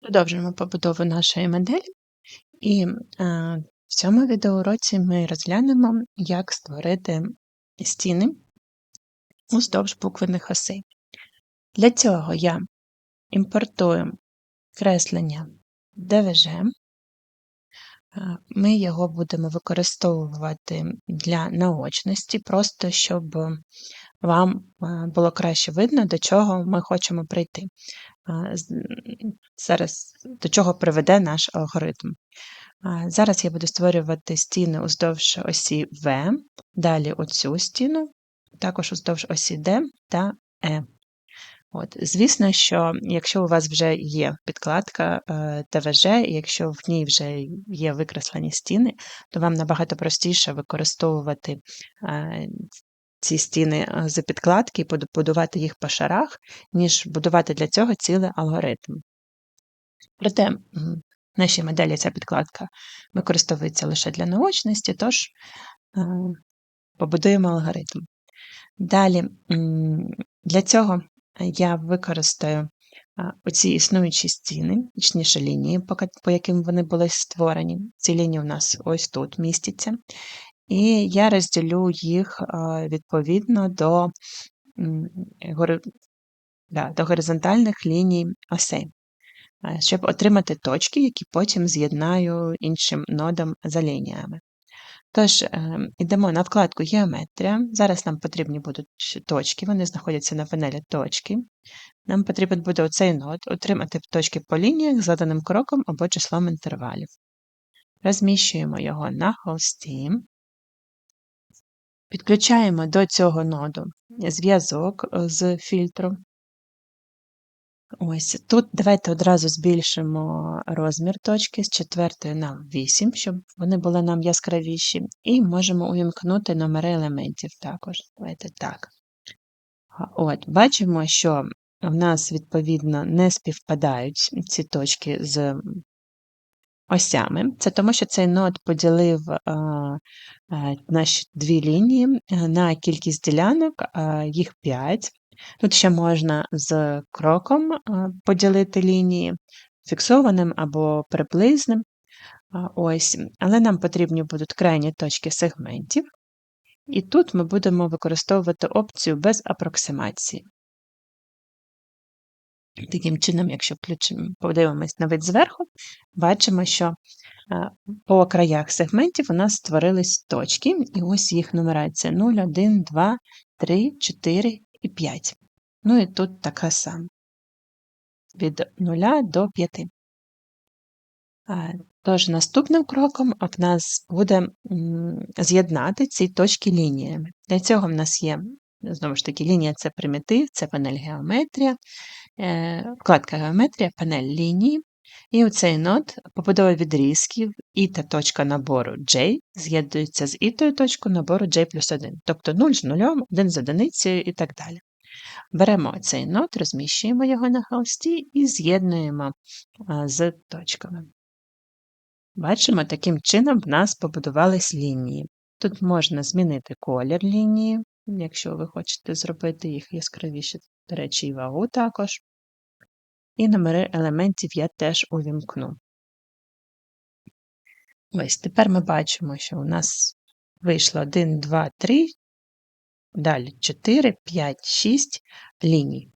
Продовжуємо побудову нашої моделі, і в цьому відеоуроці ми розглянемо, як створити стіни уздовж буквених осей. Для цього я імпортую креслення ДВЖ, ми його будемо використовувати для наочності, просто щоб вам е, було краще видно, до чого ми хочемо прийти зараз до чого приведе наш алгоритм. Зараз я буду створювати стіни уздовж осі В, далі оцю стіну, також уздовж осі D та E. От. Звісно, що якщо у вас вже є підкладка е, ТВЖ, якщо в ній вже є викреслені стіни, то вам набагато простіше використовувати е, ці стіни е, з підкладки і будувати їх по шарах, ніж будувати для цього цілий алгоритм. Проте в нашій моделі ця підкладка використовується лише для наочності, тож е, побудуємо алгоритм. Далі, для цього я використаю оці існуючі стіни, точніше лінії, по яким вони були створені. Ці лінії у нас ось тут містяться. І я розділю їх відповідно до до горизонтальних ліній осей, щоб отримати точки, які потім з'єднаю іншим нодом за лініями. Тож, йдемо ем, на вкладку Геометрія. Зараз нам потрібні будуть точки, вони знаходяться на панелі точки. Нам потрібен буде оцей нод, отримати точки по лініях заданим кроком або числом інтервалів. Розміщуємо його на холсті. Підключаємо до цього ноду зв'язок е, з фільтром. Ось Тут давайте одразу збільшимо розмір точки з 4 на 8, щоб вони були нам яскравіші, і можемо увімкнути номери елементів також. Давайте так. От, Бачимо, що в нас, відповідно, не співпадають ці точки з осями. Це тому, що цей нод поділив наші дві лінії на кількість ділянок, їх 5. Тут ще можна з кроком поділити лінії, фіксованим або приблизним. Ось. Але нам потрібні будуть крайні точки сегментів. І тут ми будемо використовувати опцію без апроксимації. Таким чином, якщо подивимось на вид зверху, бачимо, що по краях сегментів у нас створились точки, і ось їх нумерація 0, 1, 2, 3, 4 і 5. Ну і тут така сама від 0 до 5. Тож, наступним кроком в нас буде з'єднати ці точки лініями. Для цього в нас є, знову ж таки, лінія це примітив, це панель геометрія, е, вкладка геометрія, панель лінії. І оцей нод побудова відрізків і та точка набору J з'єднується з ітою точкою набору J плюс 1, тобто 0 з нулем, 1 з одиницею і так далі. Беремо цей нод, розміщуємо його на холсті і з'єднуємо з точками. Бачимо, таким чином в нас побудувались лінії. Тут можна змінити колір лінії, якщо ви хочете зробити їх яскравіше, до речі, і вагу також. І номери елементів я теж увімкну. Ось, тепер ми бачимо, що у нас вийшло 1, 2, 3, далі 4, 5, 6 ліній.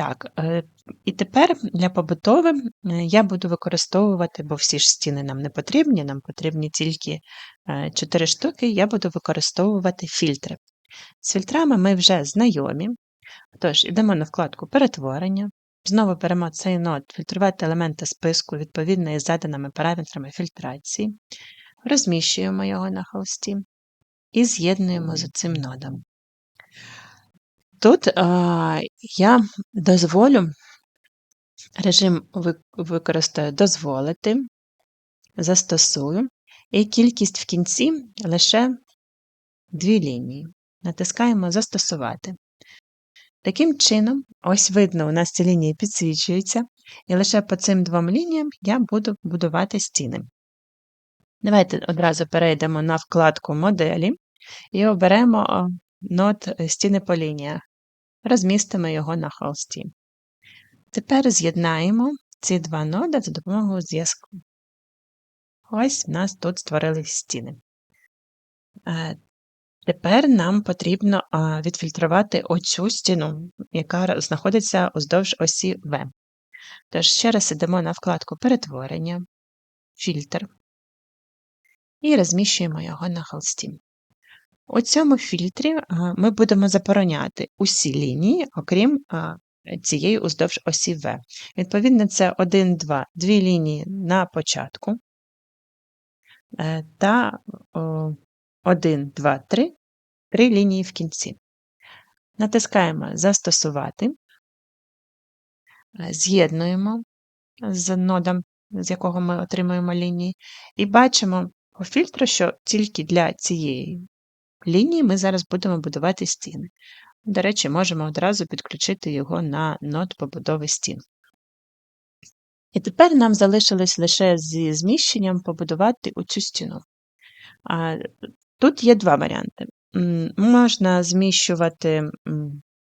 Так, е, і тепер для побутови е, я буду використовувати, бо всі ж стіни нам не потрібні, нам потрібні тільки 4 е, штуки, я буду використовувати фільтри. З фільтрами ми вже знайомі, Тож, йдемо на вкладку Перетворення. Знову беремо цей нод, фільтрувати елементи списку відповідно із заданими параметрами фільтрації, розміщуємо його на холсті і з'єднуємо з цим нодом. Тут а, я дозволю режим використаю дозволити, застосую, і кількість в кінці лише дві лінії. Натискаємо Застосувати. Таким чином, ось видно, у нас ці лінії підсвічуються, і лише по цим двом лініям я буду будувати стіни. Давайте одразу перейдемо на вкладку Моделі і оберемо нод е, стіни по лініях, розмістимо його на холсті. Тепер з'єднаємо ці два ноди за допомогою зв'язку. Ось в нас тут створились стіни. Е, Тепер нам потрібно відфільтрувати оцю стіну, яка знаходиться уздовж осі В. Тож ще раз йдемо на вкладку Перетворення, фільтр і розміщуємо його на холсті. У цьому фільтрі ми будемо забороняти усі лінії, окрім цієї уздовж осі В. Відповідно, це 1, 2, дві лінії на початку е, та 1, 2, 3 три лінії в кінці. Натискаємо Застосувати, е, з'єднуємо з нодом, з якого ми отримуємо лінії, і бачимо по фільтру, що тільки для цієї лінії ми зараз будемо будувати стіни. До речі, можемо одразу підключити його на нод побудови стін. І тепер нам залишилось лише зі зміщенням побудувати оцю стіну. Тут є два варіанти. Можна зміщувати,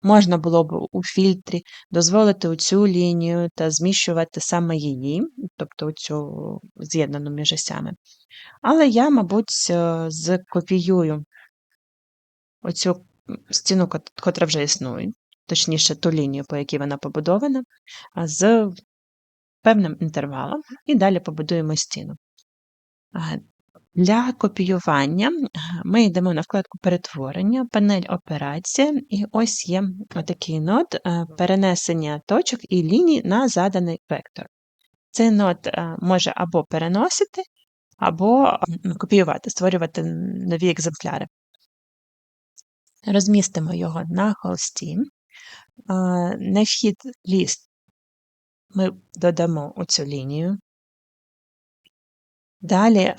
можна було б у фільтрі дозволити цю лінію та зміщувати саме її, тобто цю з'єднану між осями. Але я, мабуть, скопіюю оцю стіну, котра вже існує, точніше, ту лінію, по якій вона побудована, з певним інтервалом, і далі побудуємо стіну. Для копіювання ми йдемо на вкладку Перетворення, панель Операція, і ось є такий нод перенесення точок і ліній на заданий вектор. Цей нод може або переносити, або копіювати, створювати нові екземпляри. Розмістимо його на холсті. На вхід ліст ми додамо оцю лінію. Далі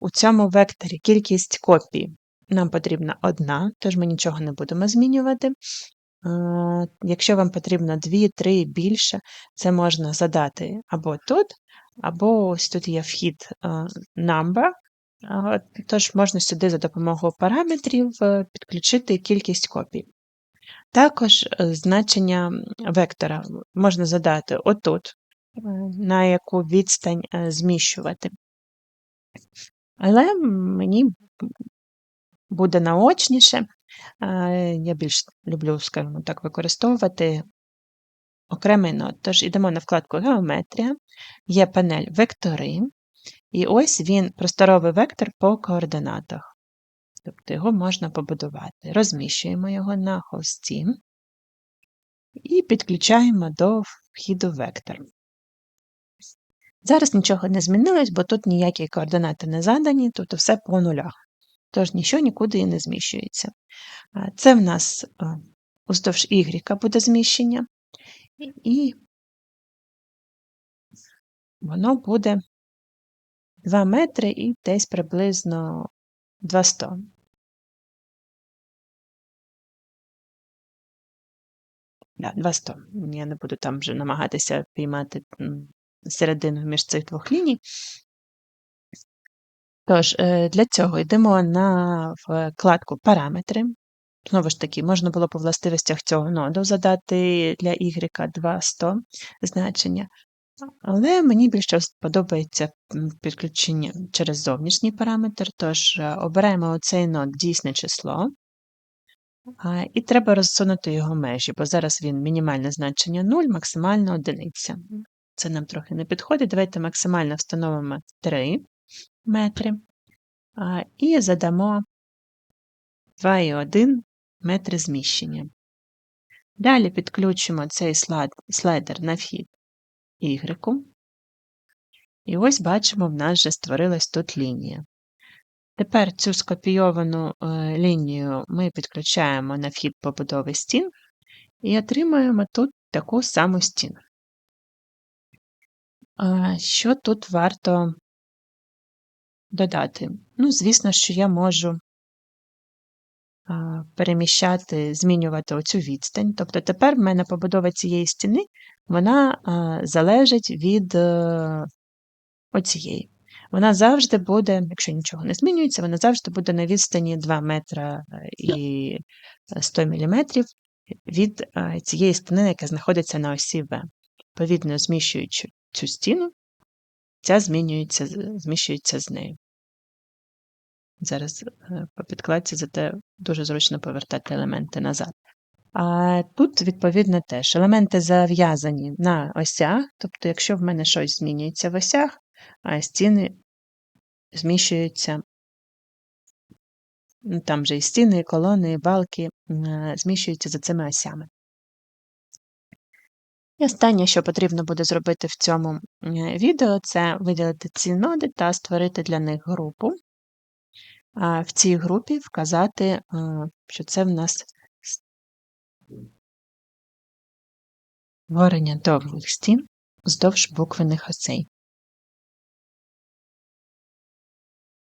у цьому векторі кількість копій нам потрібна одна, тож ми нічого не будемо змінювати. Якщо вам потрібно 2, 3 більше, це можна задати або тут, або ось тут є вхід number, тож можна сюди за допомогою параметрів е, підключити кількість копій. Також е, значення вектора можна задати отут, е, на яку відстань зміщувати. Але мені буде наочніше. Я більш люблю, скажімо так, використовувати окремий нот. Тож йдемо на вкладку Геометрія, є панель Вектори, і ось він просторовий вектор по координатах. Тобто його можна побудувати. Розміщуємо його на хості і підключаємо до вхіду вектор. Зараз нічого не змінилось, бо тут ніякі координати не задані, тобто все по нулях. Тож нічого нікуди і не зміщується. Це в нас уздовж Y буде зміщення, і воно буде 2 метри і десь приблизно 200. Да, 200. Я не буду там вже намагатися піймати середину між цих двох ліній. Тож, е, для цього йдемо на вкладку Параметри. Знову ж таки, можна було по властивостях цього ноду задати для y 200 значення. Але мені більше подобається підключення через зовнішній параметр, тож е, обираємо оцей нод дійсне число. І треба розсунути його межі, бо зараз він мінімальне значення 0, максимальна одиниця. Це нам трохи не підходить. Давайте максимально встановимо 3 метри і задамо 2,1 метри зміщення. Далі підключимо цей слайдер на вхід Y. І ось бачимо, в нас вже створилась тут лінія. Тепер цю скопійовану е, лінію ми підключаємо на вхід побудови стін і отримуємо тут таку саму стіну. Що тут варто додати? Ну, звісно, що я можу переміщати, змінювати оцю відстань. Тобто тепер в мене побудова цієї стіни вона залежить від е, оцієї. Вона завжди буде, якщо нічого не змінюється, вона завжди буде на відстані 2 метра і 100 мм від е, цієї стіни, яка знаходиться на осі В. Відповідно, зміщуючи цю стіну, ця змінюється, зміщується з нею. Зараз е, по підкладці, зате дуже зручно повертати елементи назад. А тут, відповідно, теж елементи зав'язані на осях, тобто, якщо в мене щось змінюється в осях, а стіни зміщуються, ну, там же і стіни, і колони, і балки е, зміщуються за цими осями. І останнє, що потрібно буде зробити в цьому е, відео, це виділити ці ноди та створити для них групу. В цій групі вказати, що це в нас створення довгих стін вздовж буквених осей.